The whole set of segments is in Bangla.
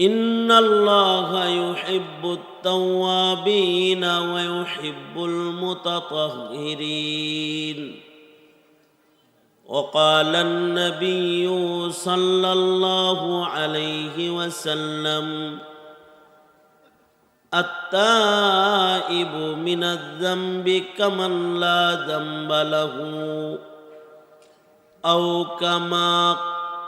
إن الله يحب التوابين ويحب المتطهرين. وقال النبي صلى الله عليه وسلم التائب من الذنب كمن لا ذنب له أو كما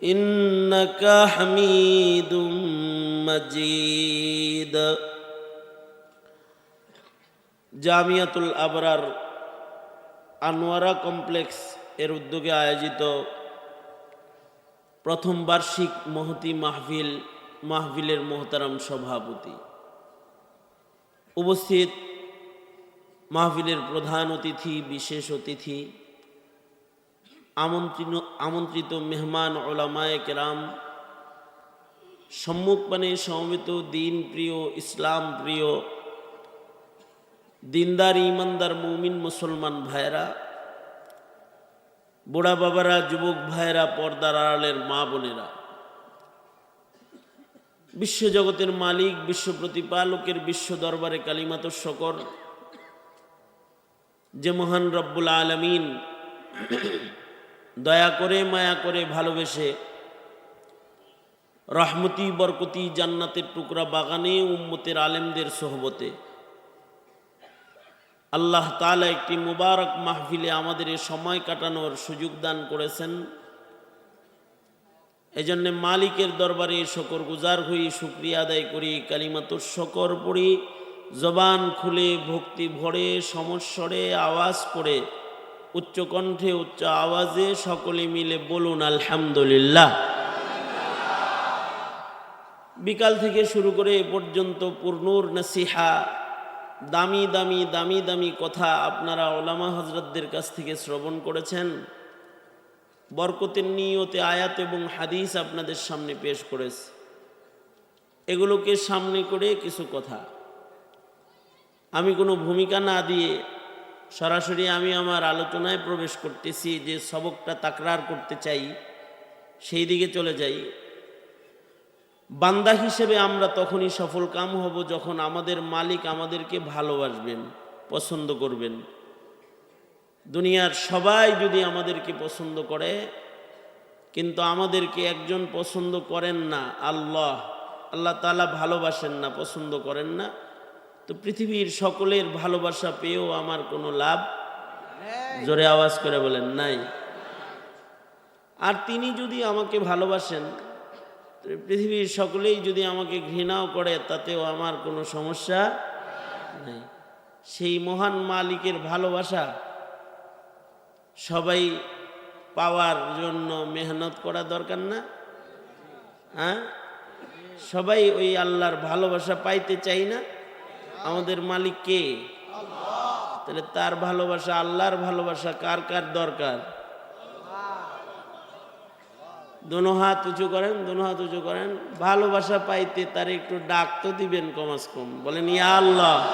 انك حميد مجيد জামিয়াতুল আবরার আনোয়ারা কমপ্লেক্স এর উদ্যোগে আয়োজিত প্রথম বার্ষিক মহতি মাহফিল মাহফিলের মোহতারাম সভাপতি উপস্থিত মাহফিলের প্রধান অতিথি বিশেষ অতিথি আমন্ত্রিত আমন্ত্রিত মেহমান ওলামায়ে কেরাম সম্মুখপানে সমবেত দিন প্রিয়, ইসলাম প্রিয়, দিনদার, ইমানদার, মৌমিন, মুসলমান ভাইরা বুড়া বাবারা, যুবক ভাইরা পর্দার আড়ালের মা বোনেরা বিশ্বজগতের মালিক, বিশ্ব প্রতিপালকের, বিশ্ব দরবারে কালিমাত শকর, যে মহান রব্বুল আলমিন দয়া করে, মায়া করে ভালোবেসে রহমতি, বরকতি, জান্নাতের টুকরা বাগানে উম্মতের আলেমদের সোহবতে আল্লাহ তালা একটি মুবারক মাহফিলে আমাদের সময় কাটানোর সুযোগ দান করেছেন। এজন্য মালিকের দরবারে শকর গুজার হই, শুক্রিয়া আদায় করি কালিমাত শকর পড়ি, জবান খুলে ভক্তি ভরে, সমস্বরে আওয়াজ করে উচ্চকণ্ঠে, উচ্চ আওয়াজে সকলে মিলে বলুন আলহামদুলিল্লাহ। বিকাল থেকে শুরু করে এ পর্যন্ত পূর্ণুর নসিহা, দামি দামি দামি দামি কথা আপনারা ওলামা হজরতদের কাছ থেকে শ্রবণ করেছেন। বরকতের নিয়তে আয়াত এবং হাদিস আপনাদের সামনে পেশ করেছে। এগুলোকে সামনে করে কিছু কথা। আমি কোনো ভূমিকা না দিয়ে সরাসরি আমি আমার আলোচনায় প্রবেশ করতেছি যে সবকটা তাকরার করতে চাই, সেই দিকে চলে যাই। বান্দা হিসেবে আমরা তখনই সফল কাম হব যখন আমাদের মালিক আমাদেরকে ভালোবাসবেন, পছন্দ করবেন। দুনিয়ার সবাই যদি আমাদেরকে পছন্দ করে, কিন্তু আমাদেরকে একজন পছন্দ করেন না, আল্লাহ। আল্লাহ তালা ভালোবাসেন না, পছন্দ করেন না। তো পৃথিবীর সকলের ভালোবাসা পেয়েও আমার কোনো লাভ জোরে আওয়াজ করে বলেন নাই। আর তিনি যদি আমাকে ভালোবাসেন পৃথিবীর সকলেই যদি আমাকে ঘৃণাও করে তাতেও আমার কোনো সমস্যা নেই। সেই মহান মালিকের ভালোবাসা সবাই পাওয়ার জন্য মেহনত করা দরকার না। হ্যাঁ? সবাই ওই আল্লাহর ভালোবাসা পাইতে চাই না। আমাদের মালিক কে? তাহলে তার ভালোবাসা, আল্লাহর ভালোবাসা কার কার দরকার? দোনো হাত উঁচু করেন, দোনো হাত উঁচু করেন। ভালোবাসা পাইতে তার একটু ডাক তো দিবেন কমাস কম। বলেন, ইয়া আল্লাহ।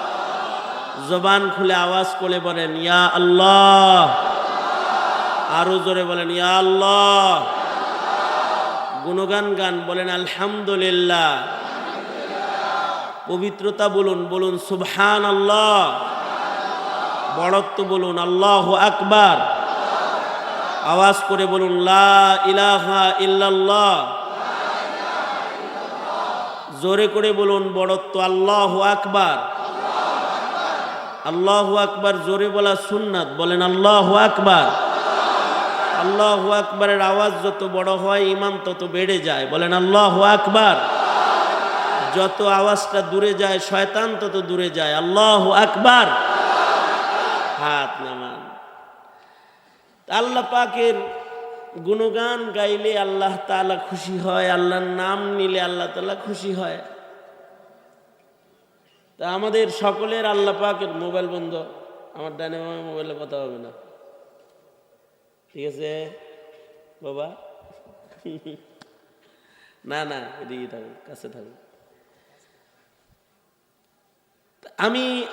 জবান খুলে আওয়াজ করে বলেন, ইয়া আল্লাহ। আরও জোরে বলেন, ইয়া আল্লাহ। গুণগান গান বলেন, আলহামদুলিল্লাহ। পবিত্রতা বলুন বলুন সুবহান আল্লাহ বড়ত্ব বলুন, আল্লাহ আকবার। আওয়াজ করে বলুন, লা ইলাহা ইল্লাল্লাহ। জোরে করে বলুন, বড়ত্ব, আল্লাহ আকবার। আল্লাহ আকবার, জোরে বলা সুন্নাত, বলেন আল্লাহ আকবার। আল্লাহ আকবারের আওয়াজ যত বড় হয় ইমান তত বেড়ে যায়, বলেন আল্লাহ আকবার। যত আওয়াজটা দূরে যায়, শয়তান তত দূরে যায়। আল্লাহ আকবার। হাত নামান। আল্লাহ পাকের গুণগান গাইলে আল্লাহ তাআলা খুশি হয়, আল্লাহর নাম নিলে আল্লাহ তাআলা খুশি হয়। তা আমাদের সকলের আল্লাহ পাকের মোবাইল বন্ধ। আমার ডানে মোবাইলে কথা হবে না। ঠিক আছে? বাবা? না না, এদিকে থাকুন কাছে থাকুন আমি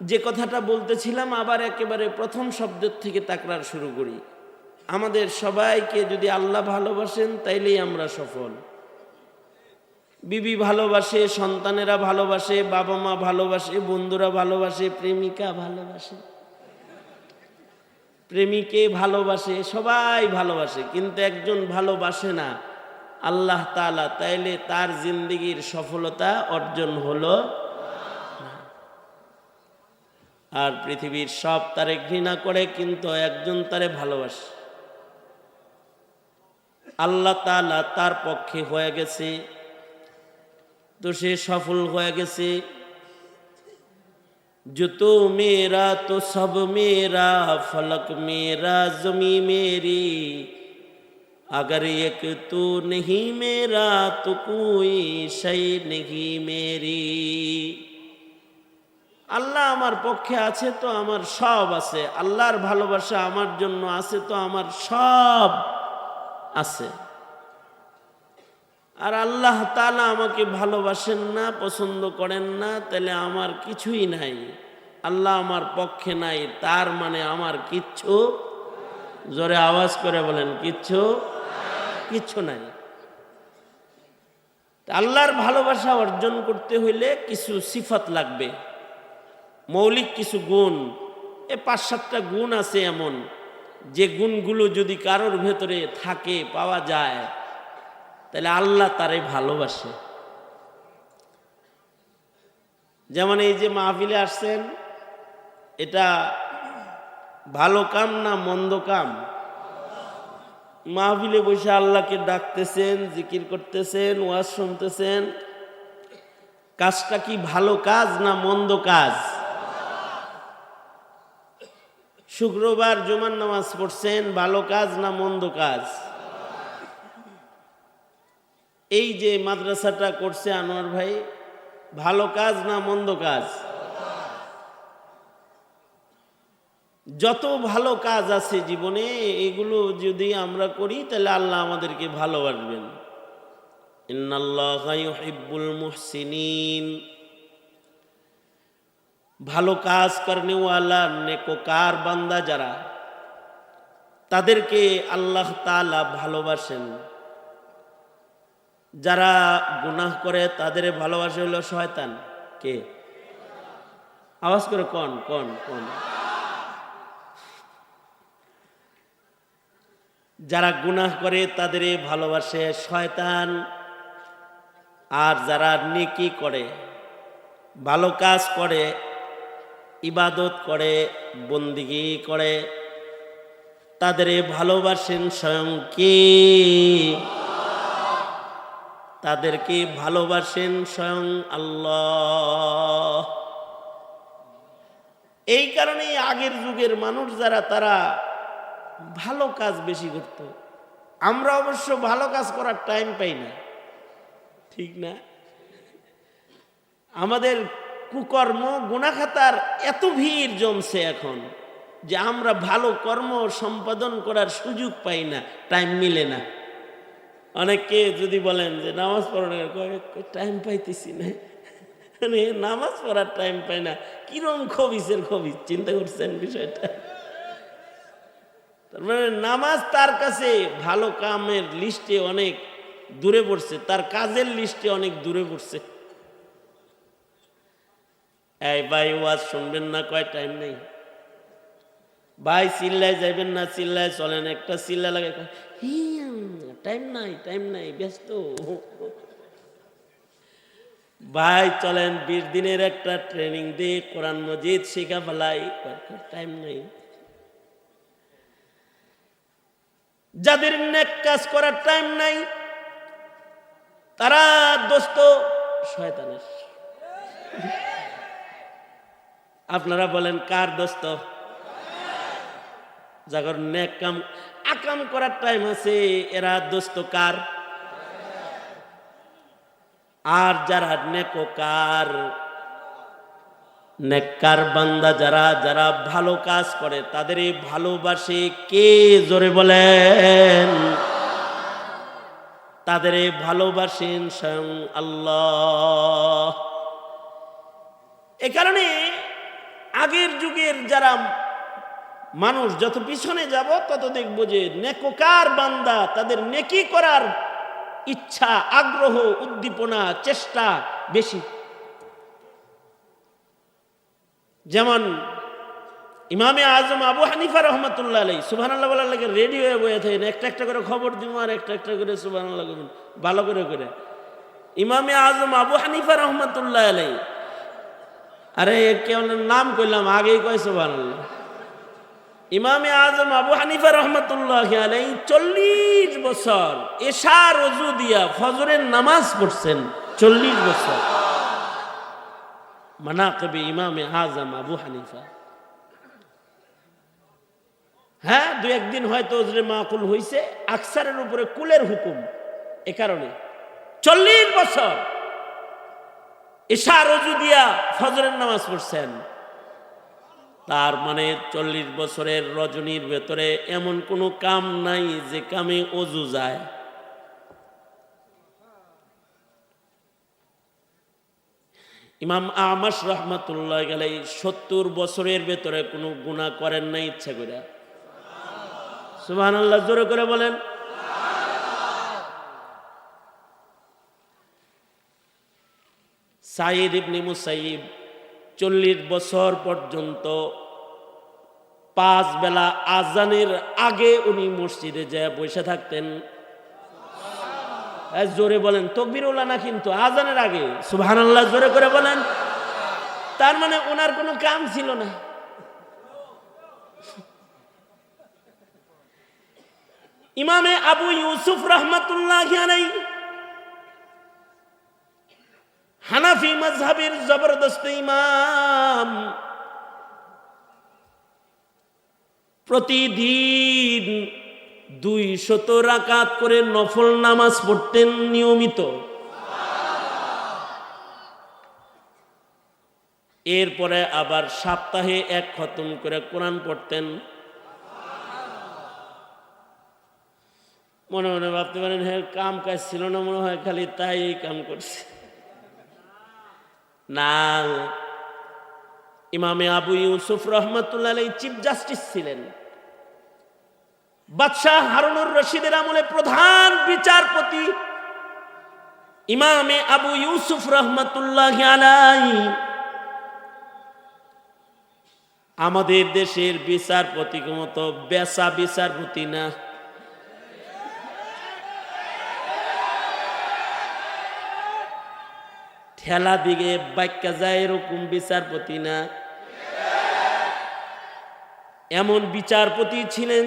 যে কথাটা বলতেছিলাম, আবার একেবারে প্রথম শব্দের থেকে তাকরার শুরু করি। আমাদের সবাইকে যদি আল্লাহ ভালোবাসেন, তাইলেই আমরা সফল। বিবি ভালোবাসে, সন্তানেরা ভালোবাসে বাবা মা ভালোবাসে, বন্ধুরা ভালোবাসে, প্রেমিকা ভালোবাসে। প্রেমিকে ভালোবাসে, সবাই ভালোবাসে, কিন্তু একজন ভালোবাসে না আল্লাহ তাআলা, তাইলে তার জিন্দগির সফলতা অর্জন হলো আর পৃথিবীর সব তারে ঘৃণা করে কিন্তু একজন তারে ভালোবাসে আল্লাহ তাআলা তার পক্ষে হয়ে গেছে তো সে সফল হয়ে গেছে जो तो मेरा तो सब मेरा फलक मेरा जमी मेरी अगर एक तू नहीं मेरा तो कोई शय नहीं मेरी আল্লাহ আমার পক্ষে আছে তো আমার সব আছে। আল্লাহর ভালোবাসা আমার জন্য আছে তো আমার সব আছে। আর আল্লাহ তালা আমাকে ভালোবাসেন না, পছন্দ করেন না, তাহলে আমার কিছুই নাই। আল্লাহ আমার পক্ষে নাই, তার মানে আমার কিচ্ছু জোরে আওয়াজ করে বলেন, কিচ্ছু কিচ্ছু নাই। আল্লাহর ভালোবাসা অর্জন করতে হইলে কিছু সিফত লাগবে। মৌলিক কিছু গুণ, এ পাঁচ সাতটা গুণ আছে এমন। যে গুণগুলো যদি কারোর ভেতরে থাকে, পাওয়া যায়, তাহলে আল্লাহ তারে ভালোবাসে। যেমন এই যে মাহফিলে আসছেন, এটা ভালো কাম না মন্দ কাম? মাহফিলে বসে আল্লাহকে ডাকতেছেন, জিকির করতেছেন, ওয়াজ শুনতেছেন। কাজটা কি ভালো কাজ না মন্দ কাজ? শুক্রবার জুমার নামাজ পড়ছেন, ভালো কাজ না মন্দ কাজ? এই যে মাদ্রাসাটা করছে আনোয়ার ভাই, ভালো কাজ না মন্দ কাজ? যত ভালো কাজ আছে জীবনে, এগুলো যদি আমরা করি, তাহলে আল্লাহ আমাদেরকে ভালোবাসবেন। ইন্নাল্লাহিবুল মুহসিনিন। ভালো কাজ করনেওয়ালা, নেকোকার বান্দা যারা, তাদেরকে আল্লাহ তালা ভালোবাসেন। যারা গুনাহ করে, তাদের ভালোবাসে হলো শয়তান। কে? আওয়াজ করে কন কন কন? যারা গুনাহ করে, তাদের ভালোবাসে শয়তান। আর যারা নেকি করে, ভালো কাজ করে ইবাদত করে, বন্দিগি করে। তাদের ভালোবাসেন স্বয়ং কে? তাদেরকে ভালোবাসেন স্বয়ং আল্লাহ। এই কারণেই আগের যুগের মানুষ যারা, তারা ভালো কাজ বেশি করত। আমরা অবশ্য ভালো কাজ করার টাইম পাই না। ঠিক না? আমাদের কুকর্ম গুণাখাতার এত ভিড় জমছে এখন যে আমরা ভালো কর্ম সম্পাদন করার সুযোগ পাই না টাইম মিলে না। অনেককে যদি বলেন যে নামাজ পড়ো না টাইম পাইতেছি না। মানে নামাজ পড়ার টাইম পাই না। কিরম খবিসের খবিস, চিন্তা করছেন বিষয়টা? তার মানে নামাজ তার কাছে ভালো কামের লিস্টে অনেক দূরে পড়ছে, তার কাজের লিস্টে অনেক দূরে পড়ছে। এই ভাই, ওয়াজ শুনবেন না, কয় টাইম নেই? ভাই, চিল্লায় যাইবেন না, চিল্লায় চলেন। একটা চিল্লা লাগে টাইম নাই টাইম নাই, ব্যস্ত। ভাই, চলেন, বিশ দিনের একটা ট্রেনিং দিয়ে কোরআন মজিদ শিখা ফেলাই। টাইম নেই। যাদের নেক কাজ করার টাইম নাই, তারা দোস্ত শয়তানের। আপনারা বলেন, কার দোস্ত? যাগর নেক কাম, আকাম করার টাইম আছে, এরা দোস্ত কার? আর যারা নেকোকার নেককার বান্দা যারা যারা ভালো কাজ করে, তাদের এই ভালোবাসে কে জোরে বলেন? তাদের এই ভালোবাসেন স্বয়ং আল্লাহ। এ কারণে আগের যুগের যারা মানুষ যত পিছনে যাব, তত দেখব যে নেকোকার বান্দা, তাদের নেকি করার ইচ্ছা, আগ্রহ, উদ্দীপনা, চেষ্টা বেশি। যেমন ইমামে আজম আবু হানিফা রহমতুল্লাহ আলাই সুবাহ আল্লাহ লাগে রেডি হয়ে বয়ে থাকেন, একটা একটা করে খবর দিব আর একটা একটা করে সুবাহ আল্লাহ ভালো করে করে। ইমামে আজম আবু হানিফা রহমতুল্লাহ আলাই আরে কেউ নাম কইলাম, আগেই কয় সুবাহ ইমামে আজম আবু হানিফা রহমতুল্লাহ আলাই চল্লিশ বছর এশার অজু দিয়া ফজরের নামাজ পড়ছেন, চল্লিশ বছর। মানা মানাকবে ইমামে আজম আবু হানিফা। হ্যাঁ দু একদিন হয়তো ওজরে মাকুল হইছে, আকসারের উপরে কুলের হুকুম, এ কারণে। চল্লিশ বছর এশার অজু দিয়া ফজরের নামাজ পড়ছেন। তার মানে চল্লিশ বছরের রজনীর ভেতরে এমন কোনো কাম নাই যে কামে অজু যায়। ইমাম আমাস রহমতুল্লাহ গেলে সত্তর বছরের ভেতরে কোনো গুণা করেন না ইচ্ছা করে সুবাহ আল্লাহ জোরে করে বলেন। সাইদ ইবনি মুসাইব চল্লিশ বছর পর্যন্ত পাঁচ বেলা আজানের আগে উনি মসজিদে যায় বসে থাকতেন। জোরে বলেন তকবিরুল্লাহ না কিন্তু আজানের আগে? সুবহান আল্লাহ জোরে করে বলেন। তার মানে ওনার কোনো কাম ছিল না। ইমামে আবু ইউসুফ রহমতুল্লাহ হানাফি মজহাবের জবরদস্ত ইমাম। প্রতিদিন দুই শত রাকাত করে নফল নামাজ পড়তেন নিয়মিত। এরপরে আবার সপ্তাহে এক খতম করে কোরআন পড়তেন। মনে মনে ভাবতে পারেন হ্যাঁ কাম কাজ ছিল না মনে হয়, খালি তাই কাম করছে। না ইমামে আবু ইউসুফ রহমতুল্লাহ চিফ জাস্টিস ছিলেন। বাদশাহ হারুনুর রশিদের আমলে প্রধান বিচারপতি ইমামে আবু ইউসুফ রহমতুল্লাহ আলাই আমাদের দেশের বিচারপতি মতো বেসা বিচারপতি না। ঠেলা দিকে বাক্যা যায় এরকম বিচারপতি না। এমন বিচারপতি ছিলেন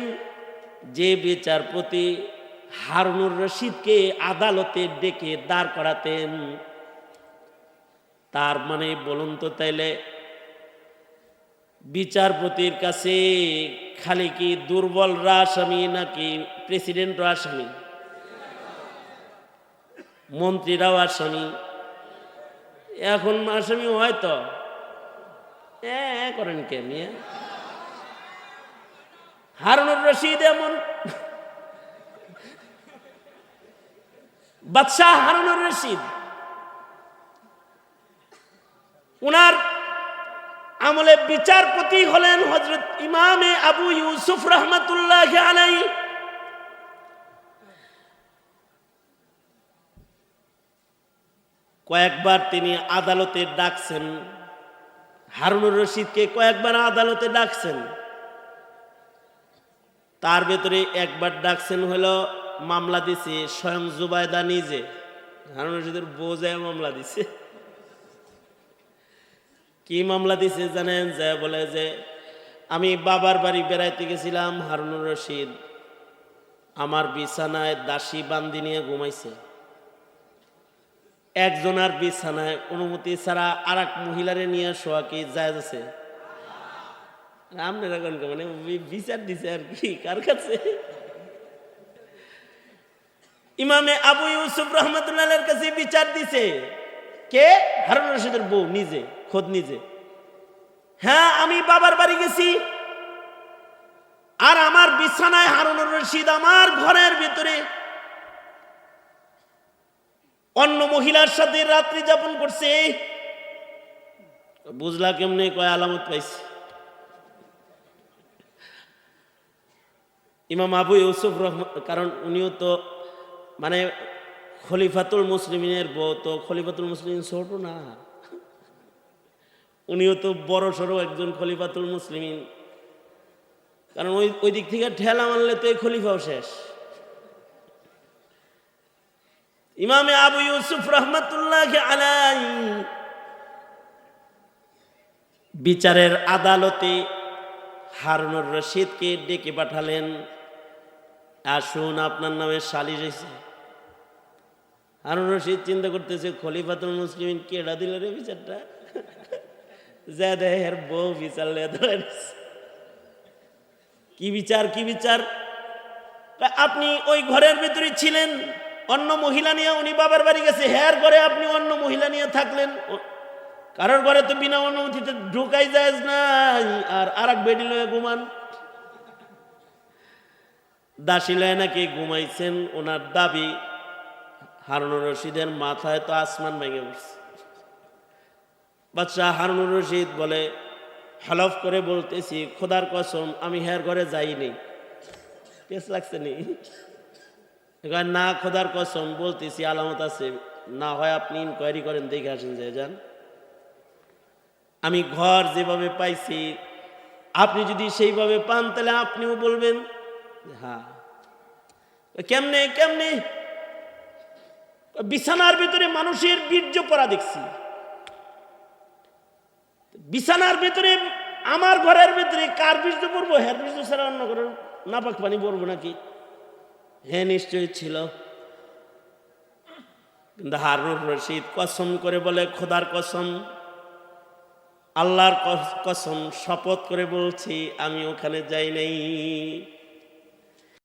যে বিচারপতি হারুনুর রশিদকে আদালতে ডেকে দাঁড় করাতেন। তার মানে বলুন তো তাইলে, বিচারপতির কাছে খালি কি দুর্বলরা আসামি নাকি প্রেসিডেন্টও আসামি? মন্ত্রীরাও আসামি। এখন আসামি হয়তো হ্যাঁ করেন কে মিয়া? হারুনুর রশিদ এমন। বাদশাহ হারুনুর রশিদ। উনার আমলে বিচারপতি হলেন হজরত ইমামে আবু ইউসুফ রহমতুল্লাহ আলাই কয়েকবার তিনি আদালতে ডাকছেন। হারুনুর রশিদকে কয়েকবার আদালতে ডাকছেন। তার ভেতরে একবার ডাকছেন হলো মামলা দিছে স্বয়ং জুবায়দা নিজে। হারুন রশিদের বউ যায় মামলা দিছে। কি মামলা দিছে জানেন? যে বলে যে, আমি বাবার বাড়ি বেড়াইতে গেছিলাম হারুনুর রশিদ। আমার বিছানায় দাসী বান্দি নিয়ে ঘুমাইছে। একজনার বিছানায় অনুমতি ছাড়া আর এক মহিলারে নিয়ে শোয়া কি যায় আছে? আপনারা কোন মানে বিচার দিছে আর কি, কার কাছে? ইমামে আবু ইউসুফ রহমতুল্লাহের কাছে বিচার দিছে। কে? হারুন রশিদের বউ, নিজে, খোদ নিজে। হ্যাঁ আমি বাবার বাড়ি গেছি। আর আমার বিছানায় হারুন রশিদ আমার ঘরের ভিতরে অন্য মহিলার সাথে রাত্রি যাপন করছে। বুঝলা কেমনে কয় আলামত পাইছে। ইমাম আবু ইউসুফ রহমান কারণ উনিও তো মানে খলিফাতুল মুসলিমিনের বউ, তো খলিফাতুল মুসলিম ছোট না। উনিও তো বড় সড়ো একজন খলিফাতুল মুসলিমিন। কারণ ওই ওই দিক থেকে ঠেলা মানলে তো এই খলিফাও শেষ। ইমামে আবু ইউসুফ রহমতুল্লাহ আলাই বিচারের আদালতে হারুনুর রশিদকে ডেকে পাঠালেন। আসুন, আপনার নামে সালিশ হয়েছে হারুন রশিদ চিন্তা করতেছে, খলিফাতুল মুসলিম কেডা দিল রে বিচারটা? যা দেয় বউ বিচার কি বিচার কি বিচার? আপনি ওই ঘরের ভিতরে ছিলেন। অন্য মহিলা নিয়ে উনি বাবার বাড়ি গেছে। হ্যার ঘরে আপনি অন্য মহিলা নিয়ে থাকলেন। কারোর ঘরে তো বিনা অনুমতিতে ঢুকাই যায় নাই আর আর এক বেডি লয়ে ঘুমান। দাসী লয়ে নাকি ঘুমাইছেন। ওনার দাবি, হারুনুর রশিদের মাথায় তো আসমান ভেঙে উঠছে। বাচ্চা হারুনুর রশিদ বলে, হলফ করে বলতেছি, খোদার কসম, আমি হ্যার ঘরে যাইনি। পেস লাগছে নি? না খোদার কসম বলতেছি, আলামত আছে, না হয় আপনি ইনকোয়ারি করেন, দেখে আসেন যে, যান। আমি ঘর যেভাবে পাইছি, আপনি যদি সেইভাবে পান, তাহলে আপনিও বলবেন হ্যাঁ। কেমনে কেমনে? বিছানার ভিতরে মানুষের বীর্য পড়া দেখছি। বিছানার ভিতরে, আমার ঘরের ভিতরে কার বীর্য পড়ব? হ্যার বীর্য ছাড়া অন্য করে নাপাক পানি পড়ব নাকি? হ্যাঁ নিশ্চয়ই ছিল। কিন্তু হারুর রশিদ কসম করে বলে, খোদার কসম, আল্লাহর কসম শপথ করে বলছি, আমি ওখানে যাই নাই।